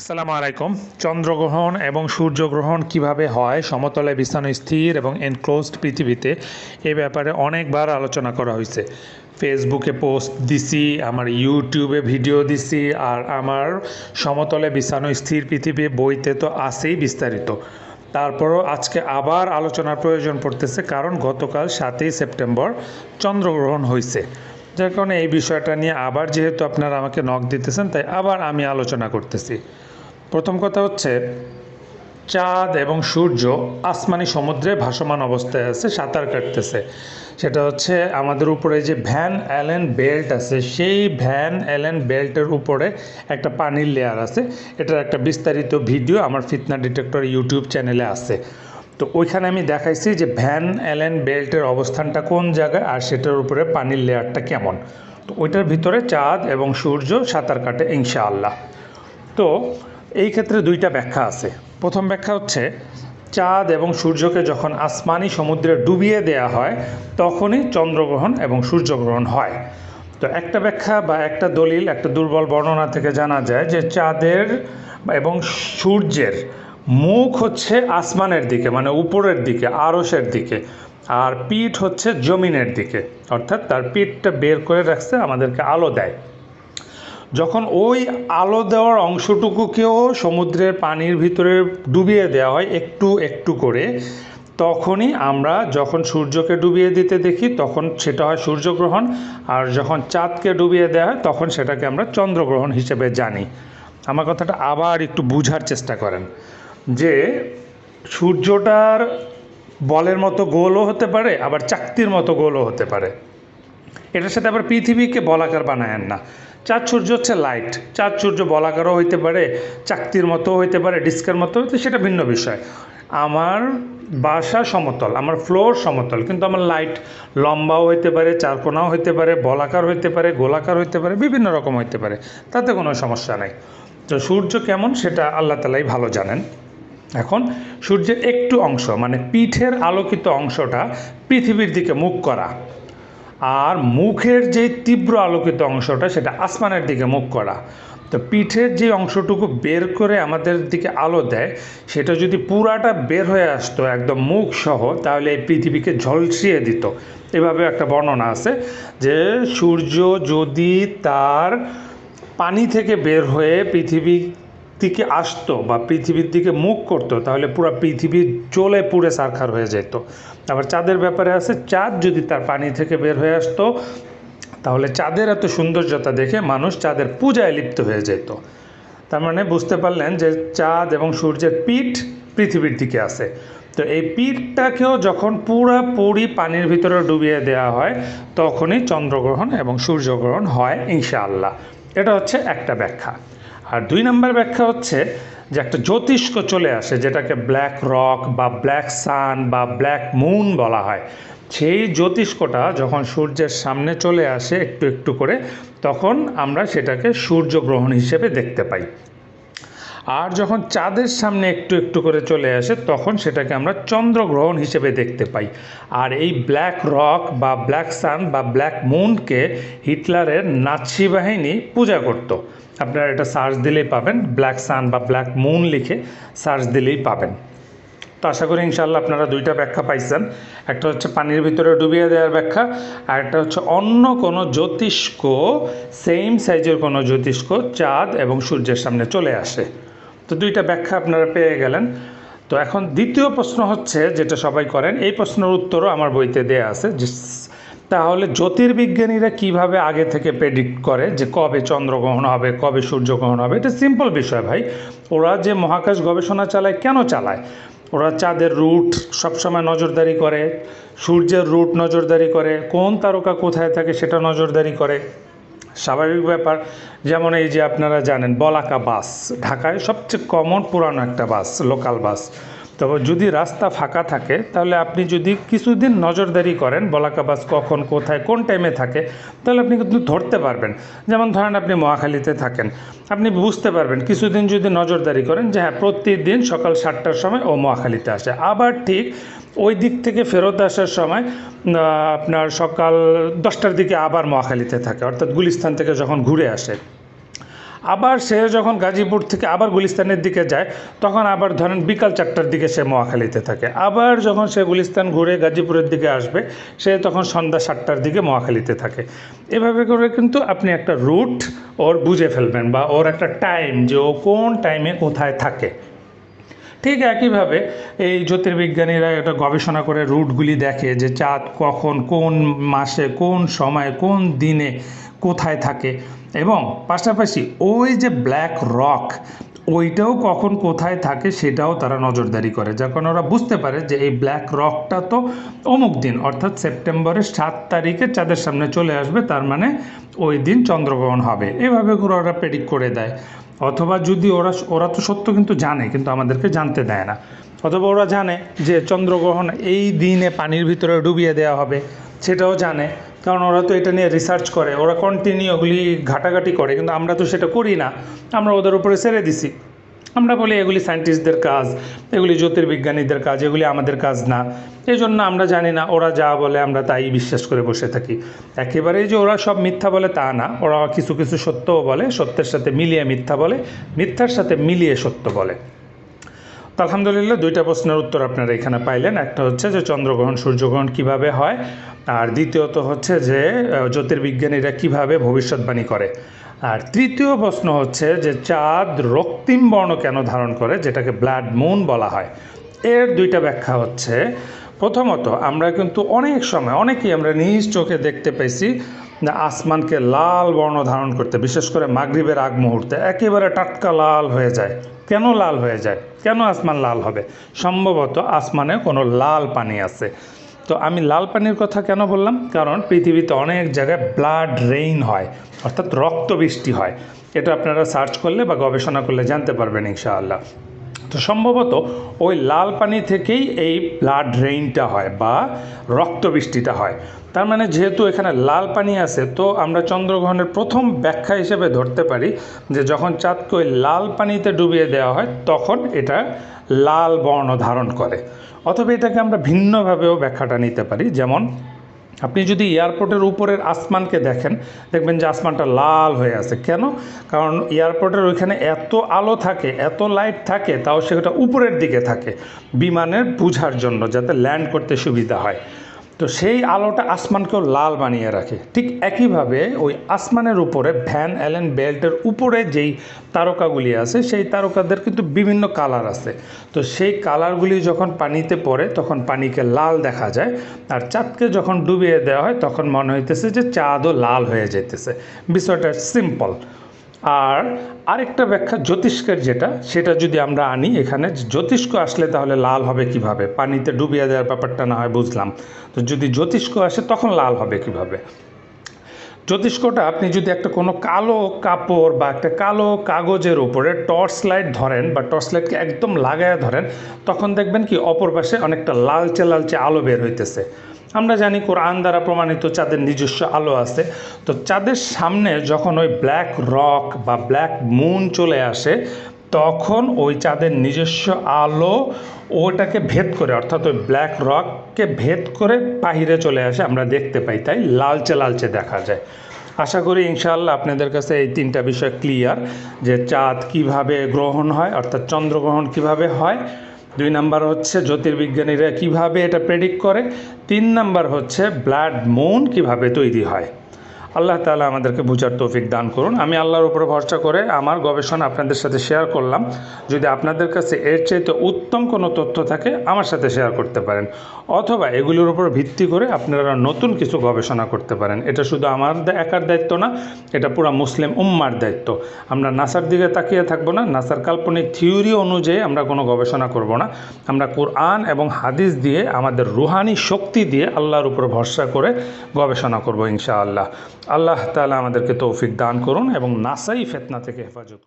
আসসালামু আলাইকুম। চন্দ্রগ্রহণ এবং সূর্যগ্রহণ কীভাবে হয়, সমতলে বিছানো স্থির এবং এনক্লোজড পৃথিবীতে, এ ব্যাপারে অনেকবার আলোচনা করা হয়েছে। ফেসবুকে পোস্ট দিছি, আমার ইউটিউবে ভিডিও দিছি, আর আমার সমতলে বিছানো স্থির পৃথিবী বইতে তো আছেই বিস্তারিত। তারপরও আজকে আবার আলোচনার প্রয়োজন পড়তেছে, কারণ গতকাল সাতই সেপ্টেম্বর চন্দ্রগ্রহণ হয়েছে। যার কারণে এই বিষয়টা নিয়ে আবার যেহেতু আপনারা আমাকে নখ দিতেছেন, তাই আবার আমি আলোচনা করতেছি। প্রথম কথা হচ্ছে, চাঁদ এবং সূর্য আসমানি সমুদ্রে ভাসমান অবস্থায় আছে, সাঁতার কাটতেছে। সেটা হচ্ছে আমাদের উপরে যে ভ্যান অ্যালেন বেল্ট আছে, সেই ভ্যান অ্যালেন বেল্টের উপরে একটা পানির লেয়ার আছে। এটার একটা বিস্তারিত ভিডিও আমার ফিতনা ডিটেক্টর ইউটিউব চ্যানেলে আছে। তো ওইখানে আমি দেখাইছি যে ভ্যান অ্যালেন বেল্টের অবস্থানটা কোন জায়গায় আর সেটার উপরে পানির লেয়ারটা কেমন। তো ওইটার ভিতরে চাঁদ এবং সূর্য সাঁতার কাটে, ইনশাআল্লাহ। তো এই ক্ষেত্রে দুইটা ব্যাখ্যা আছে। প্রথম ব্যাখ্যা হচ্ছে, চাঁদ এবং সূর্যকে যখন আসমানি সমুদ্রে ডুবিয়ে দেয়া হয়, তখনই চন্দ্রগ্রহণ এবং সূর্যগ্রহণ হয়। তো একটা ব্যাখ্যা বা একটা দলিল, একটা দুর্বল বর্ণনা থেকে জানা যায় যে চাঁদের এবং সূর্যের মুখ হচ্ছে আসমানের দিকে মানে উপরের দিকে আরসের দিকে, আর পিঠ হচ্ছে জমিনের দিকে। অর্থাৎ তার পিঠটা বের করে রাখছে আমাদেরকে আলো দেয়। যখন ওই আলো দেওয়ার অংশটুকুকেও সমুদ্রের পানির ভিতরে ডুবিয়ে দেওয়া হয় একটু একটু করে, তখনই আমরা যখন সূর্যকে ডুবিয়ে দিতে দেখি, তখন সেটা হয় সূর্যগ্রহণ, আর যখন চাঁদকে ডুবিয়ে দেওয়া হয়, তখন সেটাকে আমরা চন্দ্রগ্রহণ হিসেবে জানি। আমার কথাটা আবার একটু বুঝার চেষ্টা করেন যে, সূর্যটার বলের মতো গোলও হতে পারে, আবার চাকতির মতো গোলও হতে পারে। এটার সাথে আবার পৃথিবীকে বলাকার বানায়েন না। চাঁদ সূর্য হচ্ছে লাইট চাঁদ সূর্য বলাকারও হইতে পারে, চাকতির মতো হইতে পারে, ডিস্কের মতো হইতে সেটা ভিন্ন বিষয়। আমার বাসা সমতল, আমার ফ্লোর সমতল, কিন্তু আমার লাইট লম্বাও হইতে পারে, চারকোনাও হইতে পারে, বলাকার হইতে পারে, গোলাকার হইতে পারে, বিভিন্ন রকম হইতে পারে, তাতে কোনো সমস্যা নাই। তো সূর্য কেমন সেটা আল্লাহ তালাই ভালো জানেন। এখন সূর্যের একটু অংশ মানে পিঠের আলোকিত অংশটা পৃথিবীর দিকে মুখ করা। আর মুখের যে তীব্র আলোকিত অংশটা সেটা আসমানের দিকে মুখ করা। তো পিঠের যে অংশটুকু বের করে আমাদের দিকে আলো দেয়, সেটা যদি পুরাটা বের হয়ে আসতো, একদম মুখ সহ, তাহলে এই পৃথিবীকে ঝলসিয়ে দিত। এভাবে একটা বর্ণনা আছে যে সূর্য যদি তার পানি থেকে বের হয়ে পৃথিবী দিকে আসতো বা পৃথিবীর দিকে মুখ করতো, তাহলে পুরো পৃথিবী জ্বলে পুড়ে সারখার হয়ে যেত। আবার চাঁদের ব্যাপারে আছে, চাঁদ যদি তার পানি থেকে বের হয়ে আসতো, তাহলে চাঁদের এত সৌন্দর্যতা দেখে মানুষ চাঁদের পূজায় লিপ্ত হয়ে যেত। তার মানে বুঝতে পারলেন যে চাঁদ এবং সূর্যের পিঠ পৃথিবীর দিকে আছে। তো এই পিঠটাকেও যখন পুরাপুরি পানির ভিতরে ডুবিয়ে দেওয়া হয়, তখনই চন্দ্রগ্রহণ এবং সূর্যগ্রহণ হয়, ইনশাআল্লাহ। এটা হচ্ছে একটা ব্যাখ্যা। আর দুই নম্বর ব্যাখ্যা হচ্ছে যে একটা জ্যোতিষ্ক চলে আসে, যেটাকে ব্ল্যাক রক বা ব্ল্যাক সান বা ব্ল্যাক মুন বলা হয়। সেই জ্যোতিষ্কটা যখন সূর্যের সামনে চলে আসে একটু একটু করে, তখন আমরা সেটাকে সূর্যগ্রহণ হিসেবে দেখতে পাই। আর যখন চাঁদের সামনে একটু একটু করে চলে আসে, তখন সেটাকে আমরা চন্দ্রগ্রহণ হিসেবে দেখতে পাই। আর এই ব্ল্যাক রক বা ব্ল্যাক সান বা ব্ল্যাক মুনকে হিটলারের নাৎসি বাহিনী পূজা করত। আপনারা এটা সার্চ দিলেই পাবেন, ব্ল্যাক সান বা ব্ল্যাক মুন লিখে সার্চ দিলেই পাবেন। তো আশা করি ইনশাল্লাহ আপনারা দুইটা ব্যাখ্যা পাইছেন। একটা হচ্ছে পানির ভিতরে ডুবিয়ে দেওয়ার ব্যাখ্যা, আর একটা হচ্ছে অন্য কোনো জ্যোতিষ্ক সেম সাইজের কোনো জ্যোতিষ্ক চাঁদ এবং সূর্যের সামনে চলে আসে। তো দুইটা ব্যাখ্যা আপনারা পেয়ে গেলেন। তো এখন দ্বিতীয় প্রশ্ন হচ্ছে যেটা সবাই করেন, এই প্রশ্নের উত্তরও আমার বইতে দেয়া আছে তাহলে জ্যোতির্বিজ্ঞানীরা কীভাবে আগে থেকে প্রেডিক্ট করে যে কবে চন্দ্রগ্রহণ হবে, কবে সূর্যগ্রহণ হবে? এটা সিম্পল বিষয় ভাই। ওরা যে মহাকাশ গবেষণা চালায়, কেন চালায়? ওরা চাঁদের রুট সবসময় নজরদারি করে, সূর্যের রুট নজরদারি করে, কোন তারকা কোথায় থাকে সেটা নজরদারি করে। স্বাভাবিক ব্যাপার। যেমন এই যে আপনারা জানেন, বলাকা বাস, ঢাকায় সবচেয়ে কমন পুরানো একটা বাস লোকাল বাস। তবে যদি রাস্তা ফাঁকা থাকে, তাহলে আপনি যদি কিছুদিন নজরদারি করেন বলাকা বাস কখন, কোথায়, কোন টাইমে থাকে, তাহলে আপনি কিন্তু ধরতে পারবেন। যেমন ধরেন আপনি মহাখালীতে থাকেন, আপনি বুঝতে পারবেন কিছুদিন যদি নজরদারি করেন যে হ্যাঁ প্রতিদিন সকাল সাতটার সময় ও মহাখালীতে আসে। আবার ঠিক ওই দিক থেকে ফেরত আসার সময় আপনার সকাল দশটার দিকে আবার মহাখালীতে থাকে, অর্থাৎ গুলিস্তান থেকে যখন ঘুরে আসে। আবার সে যখন গাজীপুর থেকে আবার গুলিস্তানের দিকে যায়, তখন আবার ধরেন বিকাল চারটার দিকে সে মহাখালীতে থাকে। আবার যখন সে গুলিস্তান ঘুরে গাজীপুরের দিকে আসবে, সে তখন সন্ধ্যা সাতটার দিকে মহাখালীতে থাকে। এভাবে করে কিন্তু আপনি একটা রুট ওর বুঝে ফেলবেন বা ওর একটা টাইম যে ও কোন টাইমে কোথায় থাকে। ঠিক একইভাবে এই জ্যোতির্বিজ্ঞানীরা এটা গবেষণা করে রুটগুলি দেখে যে চাঁদ কখন, কোন মাসে, কোন সময়ে, কোন দিনে কোথায় থাকে। এবং পাশাপাশি ওই যে ব্ল্যাক রক ওইটাও কখন কোথায় থাকে সেটাও তারা নজরদারি করে। যখন ওরা বুঝতে পারে যে এই ব্ল্যাক রকটা তো অমুক দিন, অর্থাৎ সেপ্টেম্বরের সাত তারিখে চাঁদের সামনে চলে আসবে, তার মানে ওই দিন চন্দ্রগ্রহণ হবে। এভাবে করে ওরা প্রেডিক্ট করে দেয়। অথবা যদি ওরা ওরা তো সত্য কিন্তু জানে, কিন্তু আমাদেরকে জানতে দেয় না। অথবা ওরা জানে যে চন্দ্রগ্রহণ এই দিনে পানির ভিতরে ডুবিয়ে দেওয়া হবে, সেটাও জানে। কারণ ওরা তো এটা নিয়ে রিসার্চ করে, ওরা কন্টিনিউ ওগুলি ঘাটাঘাটি করে, কিন্তু আমরা তো সেটা করি না। আমরা ওদের উপরে ছেড়ে দিছি। আমরা বলি, এগুলি সায়েন্টিস্টদের কাজ, এগুলি জ্যোতির্বিজ্ঞানীদের কাজ, এগুলি আমাদের কাজ না। এই জন্য আমরা জানি না, ওরা যা বলে আমরা তাই বিশ্বাস করে বসে থাকি। একেবারেই যে ওরা সব মিথ্যা বলে তা না। ওরা কিছু কিছু সত্যও বলে, সত্যের সাথে মিলিয়ে মিথ্যা বলে, মিথ্যার সাথে মিলিয়ে সত্য বলে। তো আলহামদুলিল্লাহ দুইটা প্রশ্নের উত্তর আপনারা এখানে পাইলেন। একটা হচ্ছে যে চন্দ্রগ্রহণ, সূর্যগ্রহণ কীভাবে হয়? আর দ্বিতীয়ত হচ্ছে যে জ্যোতির্বিজ্ঞানীরা কীভাবে ভবিষ্যৎবাণী করে? আর তৃতীয় প্রশ্ন হচ্ছে যে, চাঁদ রক্তিম বর্ণ কেন ধারণ করে? যেটাকে ব্লাড মুন বলা হয়। এর দুইটা ব্যাখ্যা হচ্ছে, প্রথমত আমরা কিন্তু অনেক সময়, অনেকেই আমরা নিজ চোখে দেখতে পেয়েছি আসমানকে লাল বর্ণ ধারণ করতে, বিশেষ করে মাগরিবের আগ মুহূর্তে, একেবারে টাটকা লাল হয়ে যায়। কেন লাল হয়ে যায়? কেন আসমান লাল হবে? সম্ভবত আসমানে কোনো লাল পানি আছে। তো আমি লাল পানির কথা কেন বললাম? কারণ পৃথিবীতে অনেক জায়গায় ব্লাড রেইন হয়, অর্থাৎ রক্ত বৃষ্টি হয়। এটা আপনারা সার্চ করলে বা গবেষণা করলে জানতে পারবেন ইনশাআল্লাহ। তো সম্ভবত ওই লাল পানি থেকেই এই ব্লাড রেইনটা হয় বা রক্ত বৃষ্টিটা হয়। তার মানে যেহেতু এখানে লাল পানি আছে, তো আমরা চন্দ্রগ্রহণের প্রথম ব্যাখ্যা হিসেবে ধরতে পারি যে যখন চাঁদকে ওই লাল পানিতে ডুবিয়ে দেওয়া হয়, তখন এটা লাল বর্ণ ধারণ করে। অথবা এটাকে আমরা ভিন্নভাবেও ব্যাখ্যাটা নিতে পারি, যেমন আপনি যদি এয়ারপোর্টের উপরের আসমানকে দেখেন, দেখবেন যে আসমানটা লাল হয়ে আছে। কেন? কারণ এয়ারপোর্টের ওইখানে এত আলো থাকে, এত লাইট থাকে, তাও সেটা উপরের দিকে থাকে। বিমানের বুঝার জন্য যাতে ল্যান্ড করতে সুবিধা হয়। তো সেই আলোটা আসমানকেও লাল বানিয়ে রাখে। ঠিক একইভাবে ওই আসমানের উপরে ভ্যান অ্যালেন বেল্টের উপরে যেই তারকাগুলি আছে, সেই তারকাদের কিন্তু বিভিন্ন কালার আছে। তো সেই কালারগুলি যখন পানিতে পড়ে, তখন পানিকে লাল দেখা যায়। আর চাঁদকে যখন ডুবিয়ে দেওয়া হয়, তখন মনে হইতেছে যে চাঁদও লাল হয়ে যেতেছে বিষয়টা সিম্পল আর আরেকটা ব্যাখ্যা জ্যোতিষ্কের যেটা, সেটা যদি আমরা আনি এখানে জ্যোতিষ্ক আসলে তাহলে লাল হবে কীভাবে? পানিতে ডুবিয়ে দেওয়ার ব্যাপারটা না হয়, বুঝলাম। তো যদি জ্যোতিষ্ক আসে, তখন লাল হবে কীভাবে? জ্যোতিষ্কটা, আপনি যদি একটা কোনো কালো কাপড় বা একটা কালো কাগজের উপরে টর্চ লাইট ধরেন বা টর্চ লাইটকে একদম লাগায় ধরেন, তখন দেখবেন কি, অপর পাশে অনেকটা লালচে লালচে আলো বের হইতেছে। আমরা জানি কোরআন দ্বারা প্রমাণিত চাঁদের নিজস্ব আলো আছে। তো চাঁদের সামনে যখন ওই ব্ল্যাক রক বা ব্ল্যাক মুন চলে আসে, তখন ওই চাঁদের নিজস্ব আলো ওটাকে ভেদ করে, অর্থাৎ ওই ব্ল্যাক রককে ভেদ করে বাহিরে চলে আসে, আমরা দেখতে পাই, তাই লালচে লালচে দেখা যায়। আশা করি ইনশাআল্লাহ আপনাদের কাছে এই তিনটা বিষয় ক্লিয়ার যে চাঁদ কীভাবে গ্রহণ হয়, অর্থাৎ চন্দ্রগ্রহণ কীভাবে হয় দুই নাম্বার হচ্ছে জ্যোতির্বিজ্ঞানীরা কীভাবে এটা প্রেডিক্ট করে? তিন নাম্বার হচ্ছে ব্লাড মুন কীভাবে তৈরি হয়? আল্লাহ তাআলা আমাদেরকে বুঝার তৌফিক দান করুন। আমি আল্লাহর উপরে ভরসা করে আমার গবেষণা আপনাদের সাথে শেয়ার করলাম। যদি আপনাদের কাছে এর চাইতে উত্তম কোনো তথ্য থাকে, আমার সাথে শেয়ার করতে পারেন। অথবা এগুলোর উপর ভিত্তি করে আপনারা নতুন কিছু গবেষণা করতে পারেন। এটা শুধু আমার একার দায়িত্ব না, এটা পুরো মুসলিম উম্মার দায়িত্ব। আমরা নাসার দিকে তাকিয়ে থাকব না। নাসার কাল্পনিক থিওরি অনুযায়ী আমরা কোনো গবেষণা করব না। আমরা কোরআন এবং হাদিস দিয়ে, আমাদের রুহানি শক্তি দিয়ে আল্লাহর উপর ভরসা করে গবেষণা করব ইনশাআল্লাহ। আল্লাহ তালা আমাদেরকে তৌফিক দান করুন এবং নাসাই ফেতনা থেকে হেফাজত।